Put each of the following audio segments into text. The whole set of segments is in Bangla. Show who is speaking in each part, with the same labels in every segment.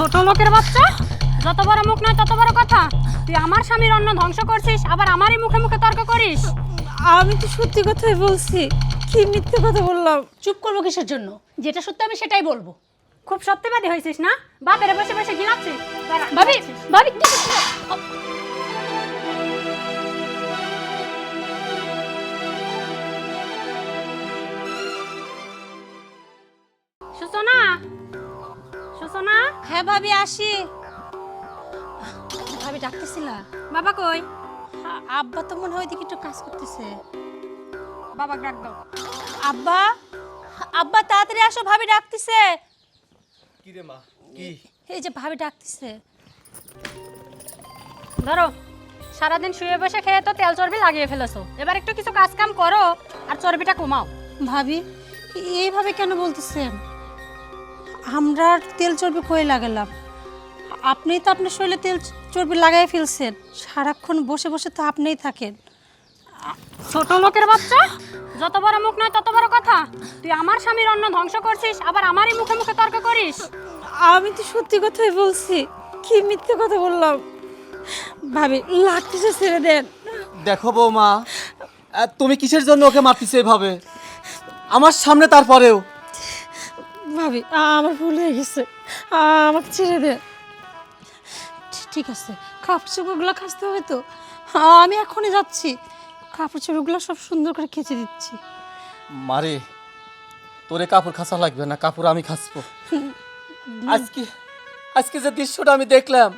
Speaker 1: ছোট লোকের বাচ্চা? যত বড় মুখ নয় তত বড় কথা। তুই আমার স্বামীর অন্ন ধ্বংস করছিস আবার আমারই মুখে মুখে তর্ক করিস?
Speaker 2: আমি তো সত্যি কথাই বলছি কি মিথ্যে কথা বললাম?
Speaker 1: চুপ করব কিসের জন্য? যেটা সত্যি আমি সেটাই বলব। খুব সত্যবাদী হয়েছিস না? বাপের বসে বসে গিলাচ্ছিস ভাবি ভাবি
Speaker 2: হ্যাঁ ভাবি আসি। ভাবি ডাকতেছিলা
Speaker 1: বাবা কই?
Speaker 2: আব্বা তো মনে হয় ওইদিকে একটু কাজ করতেছে।
Speaker 1: বাবা ডাক দাও।
Speaker 2: আব্বা? আব্বা তাড়াতাড়ি আসো ভাবি ডাকতেছে।
Speaker 3: কি রে মা? কি?
Speaker 2: এই যে ভাবি ডাকতেছে।
Speaker 1: ধরো সারাদিন শুয়ে বসে খেয়ে তো তেল চর্বি লাগিয়ে ফেলেছো। এবার একটু কিছু কাজ কাম করো আর চর্বিটা কমাও।
Speaker 2: ভাবি এইভাবে কেন বলতেছেন? আমরা আর তেল চর্বি কয়ে লাগালাম? আপনি তো আপনার শরীরে তেল চর্বি লাগাই ফেলছেন। সারাক্ষণ বসে বসে তো আপনিই থাকেন।
Speaker 1: ছোট লোকের বাচ্চা যত বড় মুখ নয় তত বড় কথা। তুই আমার স্বামীর অন্ন ধ্বংস করছিস আবার আমারই মুখে মুখে তর্ক করিস।
Speaker 2: আমি তো সত্যি কথাই বলছি কি মিথ্যে কথা বললাম? ভাবি লাগতেছে ছেড়ে দেন।
Speaker 3: দেখো বৌমা তুমি কিসের জন্য ওকে মারতেছো এভাবে? আমার সামনে তারপরেও।
Speaker 2: ভাবি আমার ভুল হয়ে গেছে। আমাকে ছেড়ে দে ঠিক আছে কাপড় চোপড়গুলো খাসতে হবে তো? আমি এখনই যাচ্ছি। কাপড় চোপড়গুলো সব সুন্দর করে কেচে দিচ্ছি।
Speaker 3: মারে তোরে কাপড় খাসা লাগবে না কাপড় আমি খাসবো আজকে আজকে যে দৃশ্যটা আমি দেখলাম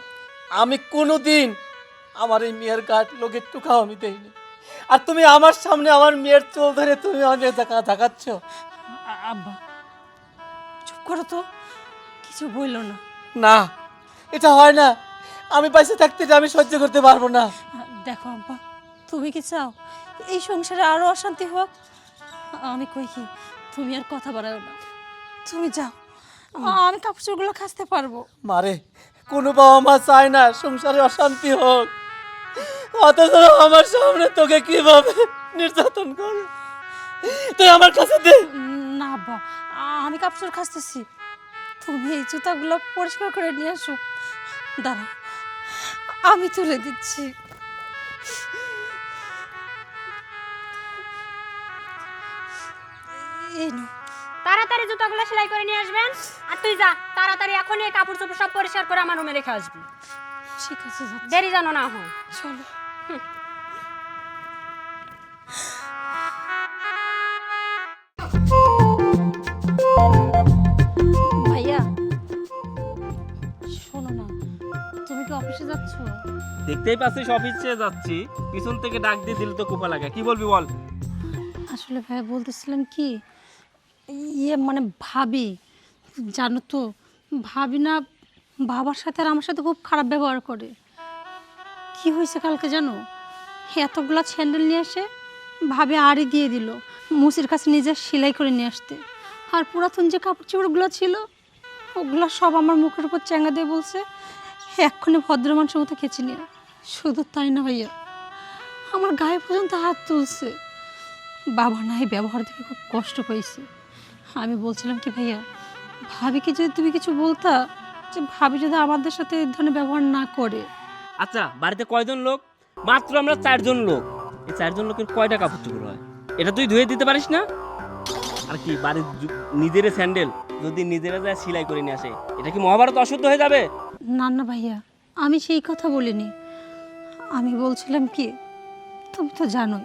Speaker 3: আমি কোনো দিন আমার এই মেয়ের গাট লোকের টুকাও আমি দেইনি। আর তুমি আমার সামনে আমার মেয়ের চোল ধরে তুমি অনেক দেখা দেখাচ্ছ
Speaker 2: আব্বা করো তো। কিছু বলল না।
Speaker 3: না এটা হয় না। আমি পাইসে থাকতে এটা আমি সহ্য করতে পারব না।
Speaker 2: দেখো আব্বা তুমি কি চাও এই সংসারে আরও অশান্তি হোক? আমি কই কি তুমি আর কথা বাড়াও না। তুমি যাও আমি কাপড় চোপড়গুলো খাসতে পারব।
Speaker 3: মারে কোনো বাবা মা চায় না সংসারে অশান্তি হোক। অথচ আমার সামনে তোকে কীভাবে নির্যাতন করে? তুই আমার কাছে দে।
Speaker 2: না আব্বা আমি কাপড় খাসতেছি। তুমি এই জুতাগুলো পরিষ্কার করে নিয়ে আসো। দাঁড়া আমি তুলে দিচ্ছি। এই নো।
Speaker 1: তাড়াতাড়ি জুতাগুলো সেলাই করে নিয়ে আসবেন। আর তুই যা তাড়াতাড়ি এখনই কাপড় চোপড় সব পরিষ্কার করে আমার রুমে রেখে আসবি।
Speaker 2: ঠিক আছে।
Speaker 1: দেরি যেন না হয়।
Speaker 2: চলো। যাচ্ছ?
Speaker 4: দেখতেই পাচ্ছিস অফিসে যাচ্ছি। পিছন থেকে ডাক দিয়ে দিলে তো কোপা লাগে। কি বলবি বল?
Speaker 2: আসলে ভাইয়া বলতেছিলাম কি ইয়ে মানে ভাবি জানো তো ভাবি না বাবার সাথে আর আমার সাথে খুব খারাপ ব্যবহার করে। কি হয়েছে কালকে জানো? এতগুলা স্যান্ডেল নিয়ে এসে ভাবে আড়ি দিয়ে দিল মুসির কাছে নিজে সেলাই করে নিয়ে আসতে। আর পুরাতন যে কাপড় চোপড়গুলো ছিল ওগুলো সব আমার মুখের উপর চ্যাঙ্গা দিয়ে বলছে এক্ষুনি ভদ্র মানুষের মতো খেঁচে নিয়ে শুধু তাই না ভাইয়া, আমার গায়ে পর্যন্ত হাত তুলছে। বাবা না এই ব্যবহার দেখে খুব কষ্ট পেয়েছি আমি বলছিলাম কি ভাইয়া, ভাবিকে যদি তুমি কিছু বলতা যে ভাবি যদি আমাদের সাথে এই ধরনের ব্যবহার না করে।
Speaker 4: আচ্ছা বাড়িতে কয়জন লোক? মাত্র আমরা চারজন লোক। এই চারজন লোকের কয়টা কাপড় চোপড় হয়? এটা তুই ধুয়ে দিতে পারিস না? আর কি, বাড়ির নিজের স্যান্ডেল যদি নিজেরা যায় সেলাই করে নিয়ে আসে, এটা কি মহাভারত অশুদ্ধ হয়ে যাবে?
Speaker 2: না না ভাইয়া, আমি সেই কথা বলিনি। আমি বলছিলাম কি, তুমি তো জানোই,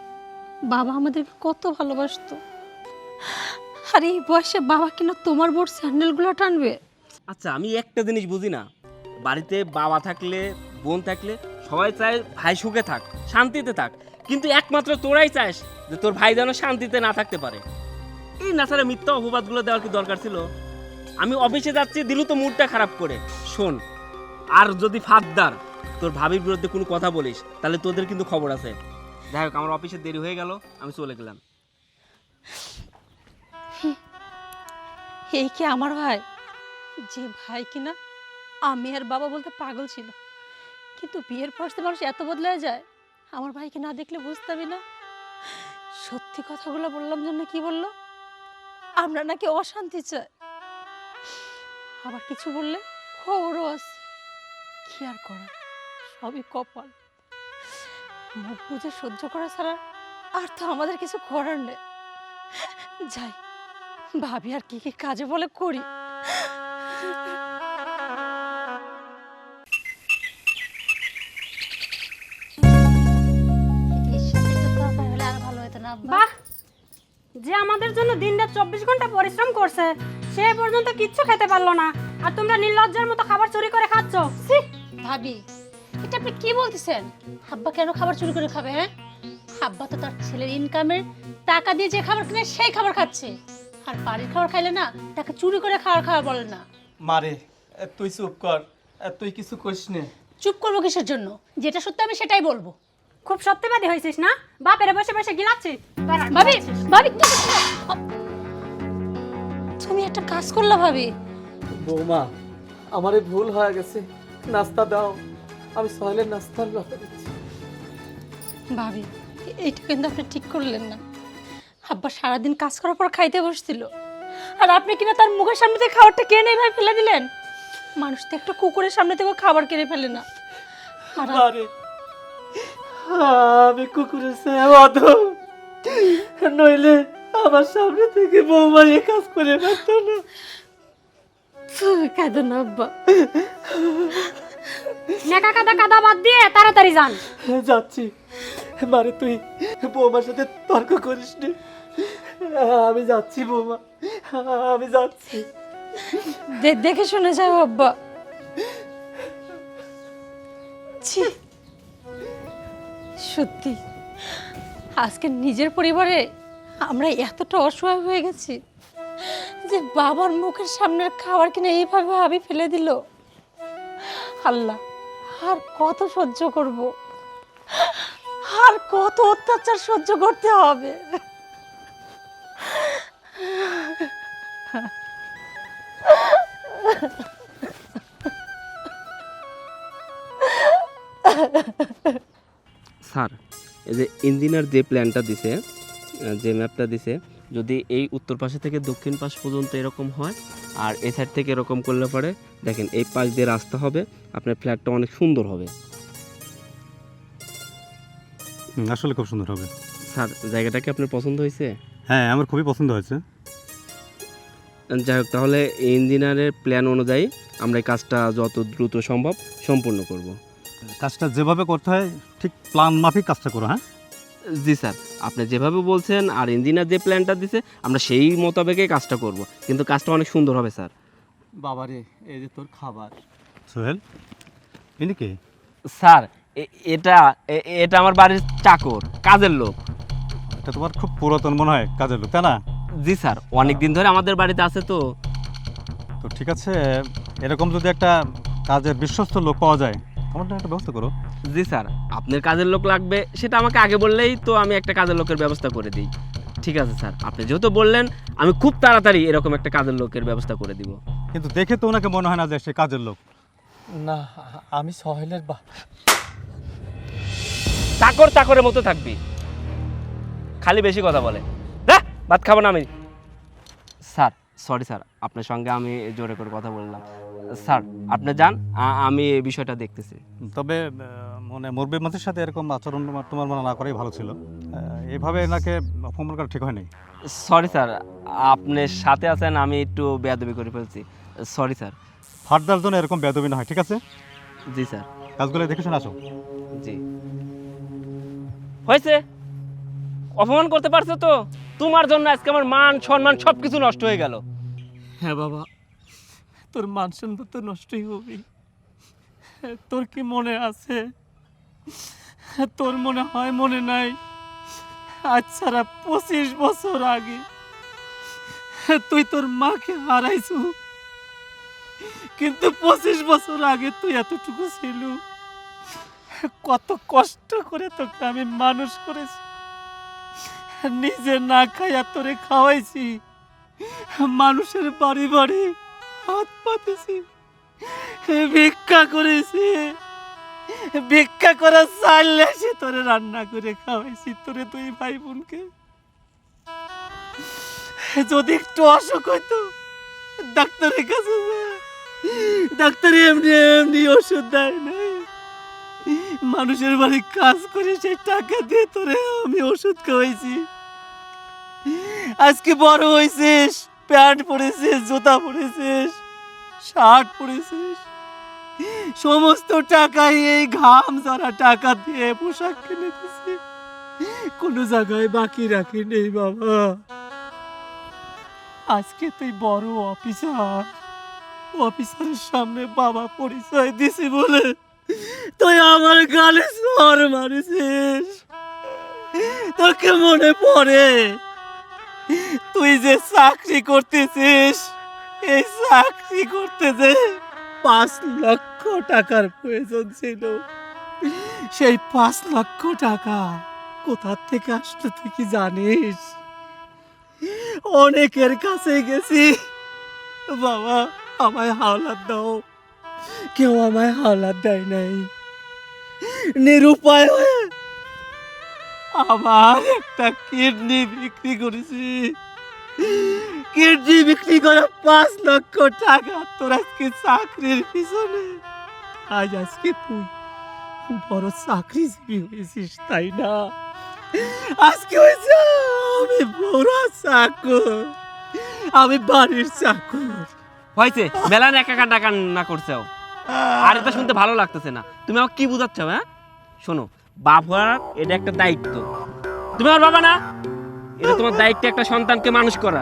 Speaker 2: বাবা আমাদেরকে কত ভালোবাসতো। আর এই বয়সে বাবা কিনা তোমার বোর স্যান্ডেলগুলো টানবে?
Speaker 4: আচ্ছা আমি একটা জিনিস বুঝি না। বাড়িতে বাবা থাকলে, বোন থাকলে, সবাই চায় ভাই সুখে থাক, শান্তিতে থাক। কিন্তু একমাত্র তোরাই চাস যে তোর ভাই যেন শান্তিতে না থাকতে পারে। এই নাচারে মিথ্যা অপবাদগুলো দেওয়ার কি দরকার ছিল? আমি অফিসে যাচ্ছি, দিলু তো মুডটা খারাপ করে। শোন আর যদি ফাদ্দার, তোর ভাবির বিরুদ্ধে কোনো কথা বলিস, তাহলে তোদের কিন্তু খবর আছে। যাই হোক, আমার অফিসে দেরি হয়ে গেল, আমি চলে গেলাম।
Speaker 2: এই কি আমার ভাই? যে ভাই কিনা, আমি আর বাবা বলতে পাগল ছিল। কিন্তু বিয়ের পর তো মানুষ এত বদলে যায়, আমার ভাইকে না দেখলে বুঝতামই না। সত্যি কথাগুলো বললাম জন্য কি বলল? আমরা নাকি অশান্তি চাই। আবার কিছু বললে খবরও আছে। কি আর করার? সবই কপাল। মুখ বুঝে সহ্য করা ছাড়া আর তো আমাদের কিছু করার নেই। যাই ভাবি আর কি কি কাজে বলে করি।
Speaker 1: বাহ! যে আমাদের জন্য দিন রাত চব্বিশ ঘণ্টা পরিশ্রম করছে সে পর্যন্ত কিচ্ছু খেতে পারল না। আর তোমরা নির্লজ্জার মতো খাবার চুরি করে!
Speaker 2: ভাবি এটা আপনি কি বলতেছেন? হাব্বা কেন খাবার চুরি করে খাবে হ্যাঁ? হাব্বা তো তার ছেলের ইনকামের টাকা দিয়ে যে খাবার কিনে সেই খাবার খাচ্ছে। আর বাড়ির খাবার খাইলে না তাকে চুরি করে খাওয়ার খাওয়া বলে না।
Speaker 3: মারে এ, তুই চুপ কর এ, তুই কিছু করিস নে।
Speaker 2: চুপ করব কিসের জন্য? যেটা সত্যি আমি সেটাই বলব।
Speaker 1: খুব সত্যবাদী হয়েছিস না? বাপেরে বসে বসে গিলাচ্ছি
Speaker 2: ভাবি ভাবি কি করছ? তুমি একটা কাজ করলা ভাবি।
Speaker 3: বৌমা আমারে ভুল হয়ে গেছে। নাস্তা দাও। আমি সহেলের নাস্তার ব্যবস্থা দিচ্ছি
Speaker 2: ভাবি এইটা কিন্তু আপনি ঠিক করলেন না। আব্বা সারাদিন কাজ করার পর খাইতে বসছিল। আর আপনি কিনা তার মুখের সামনে থেকে খাবারটা কেনে ভাই ফেলে দিলেন? মানুষ তো একটা কুকুরের সামনে থেকে খাবার কিনে ফেলে না। আর
Speaker 3: আরে আমি কুকুরের ছায়া অধম। নইলে আমার সামনে থেকে বৌমা এ কাজ করে পারতো না।
Speaker 2: কাঁদো না আব্বা।
Speaker 1: নেকা কাদা কাদা বাদ দিয়ে তাড়াতাড়ি যান।
Speaker 3: যাচ্ছি। মারে তুই বৌমার সাথে তর্ক করিস নি। আমি যাচ্ছি বৌমা। আমি যাচ্ছি।
Speaker 2: দেখে শুনে যাও আব্বা। ছি। সত্যি আজকে নিজের পরিবারে আমরা এতটা অসহায় হয়ে গেছি। যে বাবার মুখের সামনের খাবার কিনে এইভাবে ভাবি ফেলে দিল। আল্লাহ, আর কত সহ্য করব? আর কত অত্যাচার সহ্য করতে হবে?
Speaker 4: স্যার, এই যে ইঞ্জিনিয়ার যে প্ল্যানটা দিছে যে ম্যাপটা দিছে যদি এই উত্তর পাশে থেকে দক্ষিণ পাশ পর্যন্ত এরকম হয় আর এ সাইড থেকে এরকম করলে পরে দেখেন এই পাশ দিয়ে রাস্তা হবে আপনার ফ্ল্যাটটা অনেক সুন্দর হবে।
Speaker 5: আসলে খুব সুন্দর হবে।
Speaker 4: স্যার জায়গাটা কি আপনার পছন্দ হয়েছে?
Speaker 5: হ্যাঁ আমার খুবই পছন্দ হয়েছে।
Speaker 4: যাই হোক তাহলে ইঞ্জিনিয়ারের প্ল্যান অনুযায়ী আমরা এই কাজটা যত দ্রুত সম্ভব সম্পূর্ণ করব।
Speaker 5: কাজটা যেভাবে করতে হয় ঠিক প্ল্যান মাফিক কাজটা করো হ্যাঁ?
Speaker 4: জি স্যার আপনি যেভাবে বলছেন আর ইঞ্জিনিয়ার যে প্ল্যানটা দিছে আমরা সেই মোতাবেকই কাজটা করব। কিন্তু কাজটা অনেক সুন্দর হবে স্যার।
Speaker 3: বাবারে এই যে তোর খাবার।
Speaker 5: সোহেল ইনি কে?
Speaker 4: স্যার এ- এটা এ- এটা আমার বাড়ির চাকর কাজের লোক।
Speaker 5: এটা তোমার খুব পুরাতন মনে হয় কাজের লোক তাই না?
Speaker 4: জি স্যার অনেক দিন ধরে আমাদের বাড়িতে আছে তো।
Speaker 5: তো ঠিক আছে এরকম যদি একটা কাজের বিশ্বস্ত লোক পাওয়া যায় আমার জন্য একটা ব্যবস্থা করো।
Speaker 4: জি স্যার আপনার কাজের লোক লাগবে সেটা আমাকে আগে বললেই তো আমি একটা কাজের লোকের ব্যবস্থা করে দিই। ঠিক আছে স্যার আপনি যেহেতু বললেন আমি খুব তাড়াতাড়ি এরকম একটা কাজের লোকের ব্যবস্থা করে দিব।
Speaker 5: কিন্তু দেখে তো ওনাকে মনে হয় না যে সে কাজের লোক।
Speaker 3: না আমি সহেলের বা
Speaker 4: চাকর চাকরের মতো থাকবি। খালি বেশি কথা বলে। না ভাত খাব না আমি। স্যার সরি স্যার আপনার সঙ্গে আমি জোরে করে কথা বললাম। স্যার আপনি যান আমি এই বিষয়টা দেখতেছি।
Speaker 5: তবে মানে মুরব্বীর মানুষের সাথে এরকম আচরণ তোমার মনে না করাই ভালো ছিল। এভাবে এনাকে অপমান করা ঠিক হয়নি।
Speaker 4: সরি স্যার আপনি সাথে আছেন আমি একটু বেয়াদবি করে ফেলছি। Sorry sir.
Speaker 5: ফার্দার জন্য এরকম বেদবি না হয় ঠিক আছে?
Speaker 4: জি স্যার।
Speaker 5: কাজগুলো দেখে শুনে আসো।
Speaker 4: জি। হয়েছে? অপমান করতে পারছ তো? তোমার জন্য আজকে আমার মান, সম্মান সব কিছু নষ্ট হয়ে গেল।
Speaker 3: হ্যাঁ বাবা, তোর মান, সম্মান তো নষ্টই হবে তোর কি মনে আছে? তোর মনে হয় মনে নাই? আজ ছাড়া পঁচিশ বছর আগে তুই তোর মাকে হারাইছু। কিন্তু পঁচিশ বছর আগে তুই এতটুকু ছিল। কত কষ্ট করে তোকে আমি মানুষ করেছি। নিজে না খাইয়া তোরে খাওয়াইছি। মানুষের বাড়ি বাড়ি হাত পাতেছি। ভিক্ষা করেছি। ভিক্ষা করা চাইলে সে তোরে রান্না করে খাওয়াইছি, তোরে তুই ভাই বোনকে যদি একটু অসুখ হইতো, ডাক্তারের কাছে। ডাক্তার এমনি এমনি ওষুধ দেয় না মানুষের বাড়ি কাজ করে সেই টাকা দিয়ে তোরে আমি ওষুধ খাওয়াইছি। আজকে বড় হয়েছিস প্যান্ট পরেছিস, জুতা পরেছিস, শার্ট পরেছিস। সমস্ত টাকাই এই ঘাম যারা টাকা দিয়ে পোশাক কিনে দিছি। কোনো জায়গায় বাকি রাখি নেই, বাবা। আজকে তুই বড় অফিসার অফিসারের সামনে বাবা পরিচয় দিছি বলে তুই আমার গালে সর মারিছিস তোকে মনে পড়ে? তুই যে চাকরি করতেছিস, এই চাকরি করতে যে পাঁচ লক্ষ টাকার প্রয়োজন ছিল, সেই পাঁচ লক্ষ টাকা কোথা থেকে আসলো তুই কি জানিস? অনেকের কাছে গেছি। বাবা, আমায় হাওলাত দাও। কেউ আমায় হাওলাত দেয় নাই। নিরুপায় হয়ে আবার একটা কিডনি বিক্রি করেছি। কিডনি বিক্রি করে পাঁচ লক্ষ টাকা তোর আজকে চাকরির পিছনে। আজ আজকে তুই বড় চাকরিজীবী হয়েছিস, তাই না? আজকে হয়েছে আমি বড় চাকর। আমি বাড়ির চাকর।
Speaker 4: হয়েছে মেলা একা কান্না কান্না করছেও আর এটা শুনতে ভালো লাগতেছে না। তুমি আমাকে কি বুঝাচ্ছ হ্যাঁ? শোনো হওয়ার এটা একটা দায়িত্ব। তুমি আমার বাবা না? এটা তোমার দায়িত্ব একটা সন্তানকে মানুষ করার।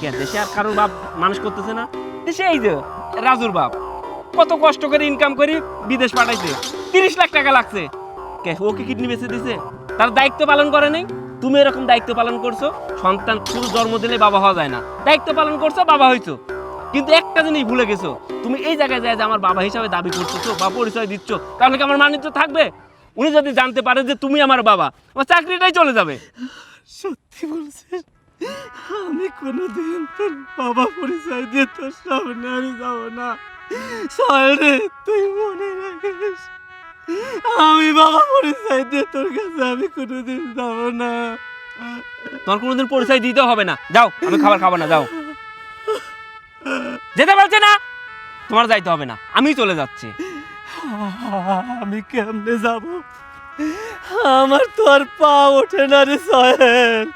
Speaker 4: কে দেশে আর কারোর বাপ মানুষ করতেছে না। দেশে এই যে, রাজুর বাপ। কত কষ্ট করে ইনকাম করি বিদেশ পাঠাইছে। তিরিশ লাখ টাকা লাগছে। কে ওকে কিডনি বেঁচে দিছে। তার দায়িত্ব পালন করে নাই। তুমি এরকম দায়িত্ব পালন করছ, সন্তান শুধু জন্ম দিলে বাবা হওয়া যায় না। দায়িত্ব পালন করছ, বাবা হইছো। কিন্তু একটা জিনিস ভুলে গেছো তুমি এই জায়গায় যায় যে আমার বাবা হিসাবে দাবি করতেছো বা পরিচয় দিচ্ছ তাহলে কি আমার মানিত্য থাকবে? উনি যদি জানতে পারে যে তুমি আমার বাবা আমার চাকরিটাই চলে যাবে।
Speaker 3: সত্যি বলছিস আমি কোনোদিন তোর বাবা পরিচয় দিয়ে তোর সামনে আমি যাব না। সরে তুই মনে রাখিস আমি বাবা পরিচয় দিয়ে তোর কাছে আমি কোনোদিন যাব না।
Speaker 4: তোমার কোনোদিন পরিচয় দিতে হবে না। যাও আমি খাবার খাব না যাও। যেতে পারছে না? তোমার যাইতে হবে না আমি চলে যাচ্ছি।
Speaker 3: আমি কেমনে যাব? আমার তো আর পা ওঠে না রে সহেল।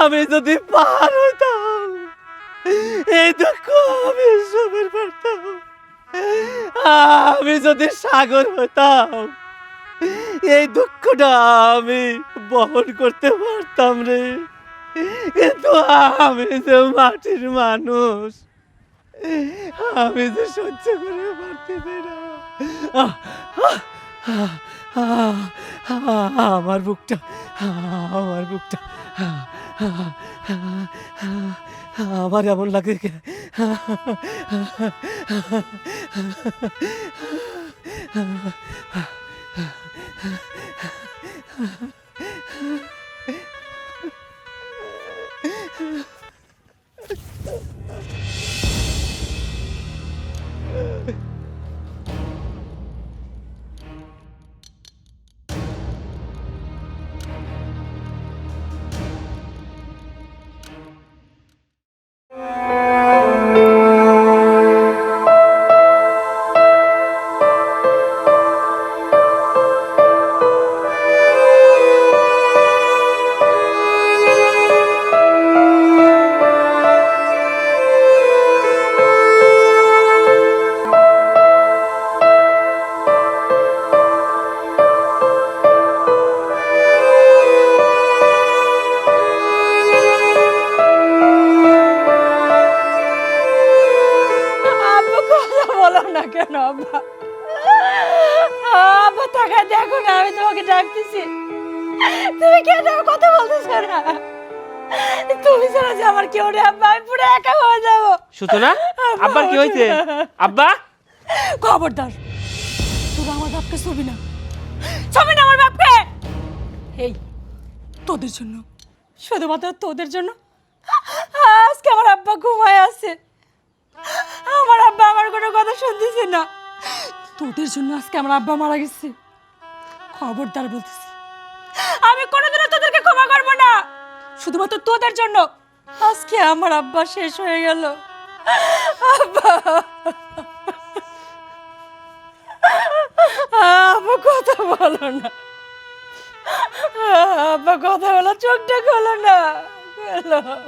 Speaker 3: আমি যদি পার হইতাম এই দুঃখ আমি সবের পারতাম। আমি যদি সাগর হতাম, এই দুঃখটা আমি বহন করতে পারতাম রে। কিন্তু আমি যে মাটির মানুষ। আমি যে সহ্য করে না। আহ, আহ, আহ, আমার বুকটা আমার বুকটা আমার এমন লাগে
Speaker 1: আব্বা। আব্বা তাকায় দেখো না আমি তোমাকে ডাকতেছি। তুমি কেন কথা বলতেছো না? তুমি ছাড়া যে আমার কেউ নেই আব্বা আমি পুরো একা হয়ে যাব।
Speaker 4: সূচনা আব্বার কি হয়েছে? আব্বা?
Speaker 1: খবরদার তোরা আমার বাপকে ছবি না। ছবি না আমার বাপকে! এই তোদের জন্য শুধুমাত্র তোদের জন্য। আজকে আমার আব্বা ঘুমায় আছে। আমার আব্বা আমার কোনো কথা শুনতেছে না। তোদের জন্য আজকে আমার আব্বা মারা গেছে। খবরদার বলতেছি। আমি কোনোদিনও তোদেরকে ক্ষমা করব না। শুধুমাত্র তোদের জন্য। আজকে আমার আব্বা শেষ হয়ে গেল।
Speaker 2: আব্বা। কথা বলো না। আব্বা কথা বলো চোখটা খোলো না।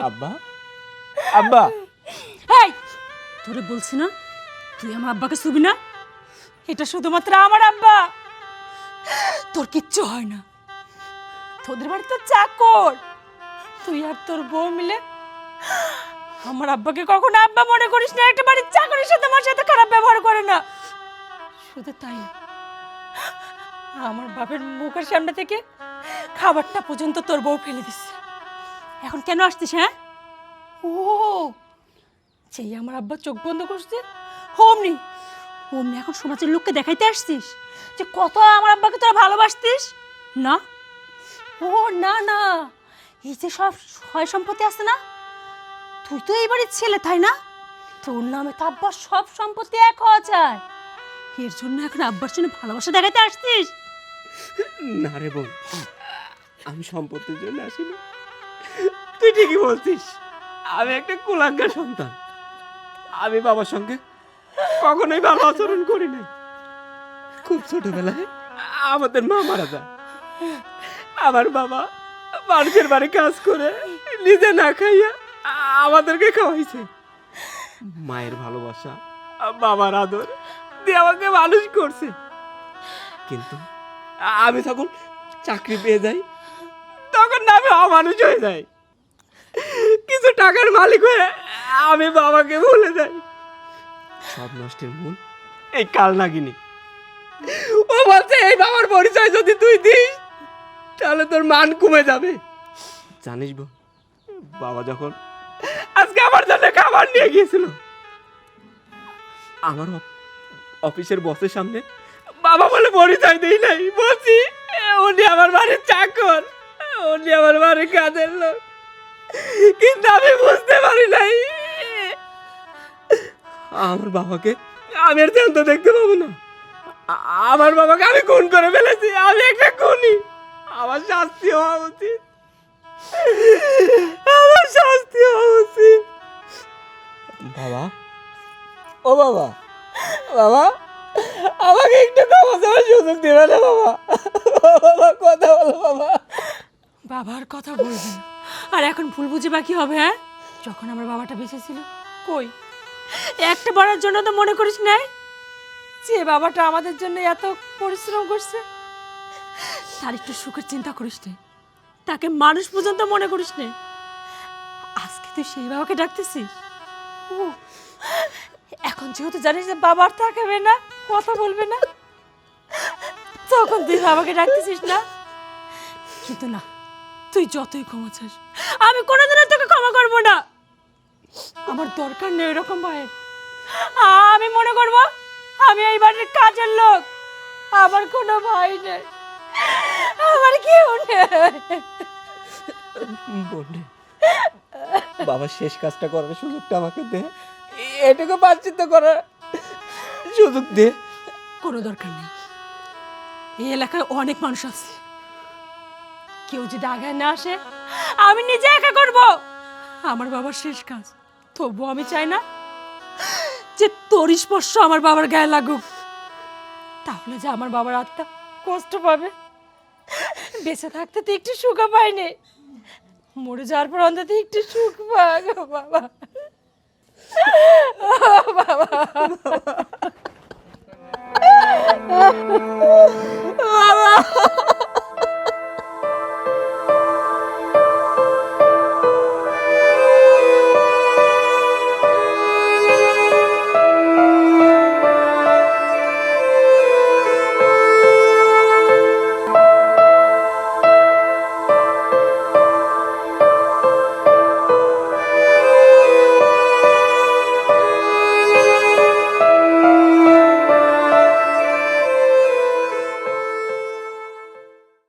Speaker 4: আব্বা? আব্বা?
Speaker 2: এই তোরে বলছি না তুই আমার আব্বাকে শুবি না। এটা শুধুমাত্র আমার আব্বা। তোর কিচ্ছু হয় না। তোদের বাড়িতে চাকর। তুই আর তোর বউ মিলে আমার আব্বাকে কখনো আব্বা মনে করিস না, একটা বাড়ির চাকরের সাথে আমার সাথে খারাপ ব্যবহার করে না। শুধু তাই আমার বাপের মুখের সামনে থেকে খাবারটা পর্যন্ত তোর বউ ফেলে দিচ্ছে এখন কেন আসছিস হ্যাঁ? ও, যেই আমার আব্বা চোখ বন্ধ করছে হোমনি হোমনি এখন সমাজের লোককে দেখাইতে আসছিস? যে কত আমার আব্বাকে তোরা ভালোবাসতিস? না? ও, না না। এই যে সব সয় সম্পত্তি আছে না? তুই তো এই ছেলে, তাই না? তোর নামে তো আব্বার সব সম্পত্তি এক হওয়া যায়। এর জন্য এখন আব্বার জন্য ভালোবাসা দেখাইতে আসছিস?
Speaker 4: না রে বোন, আমি সম্পত্তির জন্য আসিনি। তুই ঠিকই বলছিস, আমি একটা কুলাঙ্গার সন্তান। আমি বাবার সঙ্গে কখনোই ভালো আচরণ করি নাই। খুব ছোটবেলায় আমাদের মা মারা যায়। আমার বাবা মানুষের বাড়ি কাজ করে নিজে না খাইয়া আমাদেরকে খাওয়াইছে। মায়ের ভালোবাসা, বাবার আদর দিয়ে আমাকে মানুষ করছে। কিন্তু আমি তখন চাকরি পেয়ে যাই, তখন না আমি অমানুষ হয়ে যাই। কিছু টাকার মালিক হয়ে আমি বাবাকে ভুলে যাই। সব নষ্টের মূল। এই কাল নাগিনি। ও বলছে এই বাবার পরিচয় যদি তুই দিস তাহলে তোর মান কমে যাবে। জানিস বো বাবা যখন আজকে আমার জন্য খাবার নিয়ে গিয়েছিল। আমার অফিসের বসের সামনে বাবা বলে পরিচয় দেই নাই। বলছি উনি আমার বাড়ির চাকর উনি আমার বাড়ির কাজের লোক। কিন্তু আমি বুঝতে পারি নাই আমার বাবাকে আমি আর জ্যান্ত দেখতে পাবো না। আমার বাবাকে আমি খুন করে ফেলেছি, আমি একটা খুনি। আমার শাস্তি হওয়া উচিত। আমার শাস্তি হওয়া উচিত। বাবা, ও বাবা বাবা, আমাকে একটু ক্ষমা দেওয়ার সুযোগ দেবে না, বাবা। বাবা, কথা বলো, বাবা।
Speaker 2: বাবার কথা বলবে। আর এখন ভুল বুঝে বাকি হবে হ্যাঁ? যখন আমার বাবাটা বেঁচে ছিল, কই? একটা বারের জন্য তো মনে করিস নাই? যে বাবাটা আমাদের জন্য এত পরিশ্রম করছে, তার একটু সুখের চিন্তা করিস নে। তাকে মানুষ পর্যন্ত মনে করিস নে। আজকে তুই সেই বাবাকে ডাকতেছিস? এখন যেহেতু জানিস যে বাবার তাকাবে না, কথা বলবে না, তখন তুই বাবাকে ডাকতেছিস না? কিন্তু না, তুই যতই ক্ষমা চাস, আমি কোনোদিনও তোকে ক্ষমা করব না। আমার দরকার নেই এরকম ভাইয়ের আমি মনে করব আমি এই বাড়ির কাজের লোক। আমার কোনো ভাই নেই। আমার কেউ নেই।
Speaker 4: বাবার শেষ কাজটা করার সুযোগটা আমাকে দে। এটুকু বাঞ্ছিত করার সুযোগ দে।
Speaker 2: কোনো দরকার নেই। এই এলাকায় অনেক মানুষ আছে। কেউ যদি আগায় না আসে আমি নিজে একা করব। আমার বাবার শেষ কাজ। তবুও আমি চাই না যে তোর স্পর্শ আমার বাবার গায়ে লাগুক। তাহলে যে আমার বাবার আত্মা কষ্ট পাবে। বেঁচে থাকতে তো একটু সুখও পাইনি মরে যাওয়ার পর অন্তত একটু সুখ পাক। বাবা। বাবা।